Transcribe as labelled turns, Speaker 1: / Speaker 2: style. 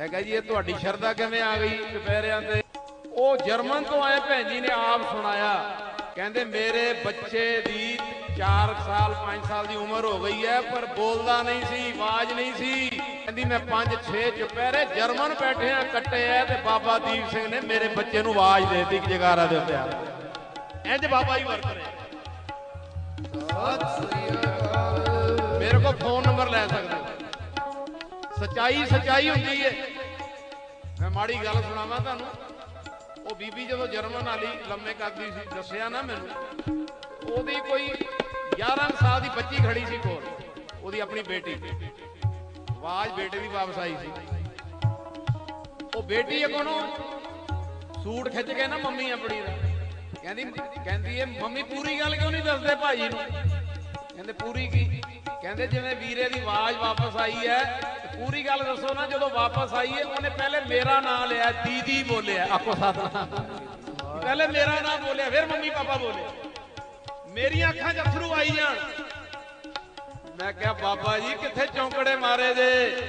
Speaker 1: ਮੈਂ ਕਿਹਾ ਜੀ, ਇਹ ਤੁਹਾਡੀ ਸ਼ਰਧਾ ਕਿਵੇਂ ਆ ਗਈ ਦੁਪਹਿਰਿਆਂ ਤੇ? ਉਹ ਜਰਮਨ ਤੋਂ ਆਏ ਭੈਣ ਜੀ ਨੇ ਆਪ ਸੁਣਾਇਆ। ਕਹਿੰਦੇ, ਮੇਰੇ ਬੱਚੇ ਦੀ 4 ਸਾਲ 5 ਸਾਲ ਦੀ ਉਮਰ ਹੋ ਗਈ ਹੈ, ਪਰ ਬੋਲਦਾ ਨਹੀਂ ਸੀ, ਆਵਾਜ਼ ਨਹੀਂ ਸੀ। ਕਹਿੰਦੀ, ਮੈਂ 5 6 ਚੁਪਹਿਰੇ ਜਰਮਨ ਬੈਠੇ ਆ ਕੱਟੇ ਆ ਤੇ ਬਾਬਾ ਦੀਪ ਸਿੰਘ ਨੇ ਮੇਰੇ ਬੱਚੇ ਨੂੰ ਆਵਾਜ਼ ਦੇ ਦਿੱਤੀ ਕਿ ਜਗਾਰਾ ਦੇ ਉੱਤੇ ਆ। ਇੰਜ ਬਾਬਾ ਹੀ ਵਰਤ ਰਹੇ। ਮੇਰੇ ਕੋਲ ਫੋਨ ਨੰਬਰ ਲੈ ਸਕਦੇ ਸਚਾਈ ਸਚਾਈ ਹੁੰਦੀ ਹੈ ਮੈਂ ਮਾੜੀ ਗੱਲ ਸੁਣਾਵਾਂ ਤੁਹਾਨੂੰ। ਉਹ ਬੀਬੀ ਜਦੋਂ ਜਰਮਨ ਵਾਲੀ ਲੰਮੇ ਕਰਦੀ ਸੀ, ਦੱਸਿਆ ਨਾ ਮੈਨੂੰ, ਉਹਦੀ ਕੋਈ 11 ਸਾਲ ਦੀ ਬੱਚੀ ਖੜੀ ਸੀ ਕੋਲ, ਉਹਦੀ ਆਪਣੀ ਬੇਟੀ। ਆਵਾਜ਼ ਬੇਟੇ ਦੀ ਵਾਪਸ ਆਈ ਸੀ। ਉਹ ਬੇਟੀ ਕੋਲੋਂ ਸੂਟ ਖਿੱਚ ਕੇ ਨਾ ਮੰਮੀ ਆਪਣੀ ਦਾ। ਕਹਿੰਦੀ ਕਹਿੰਦੀ ਇਹ ਮੰਮੀ ਪੂਰੀ ਗੱਲ ਕਿਉਂ ਨਹੀਂ ਦੱਸਦੇ ਭਾਜੀ ਨੂੰ? ਕਹਿੰਦੇ, ਪੂਰੀ ਕੀ? ਕਹਿੰਦੇ, ਜਿਵੇਂ ਵੀਰੇ ਦੀ ਆਵਾਜ਼ ਵਾਪਸ ਆਈ ਹੈ ਪੂਰੀ ਗੱਲ ਦੱਸੋ ਨਾ, ਜਦੋਂ ਵਾਪਸ ਆਈਏ ਉਹਨੇ ਪਹਿਲੇ ਮੇਰਾ ਨਾਮ ਲਿਆ, ਦੀਦੀ ਬੋਲਿਆ ਆਪੋ ਸਾਥ ਪਹਿਲੇ ਮੇਰਾ ਨਾਮ ਬੋਲਿਆ, ਫਿਰ ਮੰਮੀ ਪਾਪਾ ਬੋਲੇ। ਮੇਰੀਆਂ ਅੱਖਾਂ 'ਚ ਅਥਰੂ ਆਈ ਜਾਣ ਮੈਂ ਕਿਹਾ, ਬਾਬਾ ਜੀ, ਕਿੱਥੇ ਚੌਂਕੜੇ ਮਾਰੇ ਜੇ?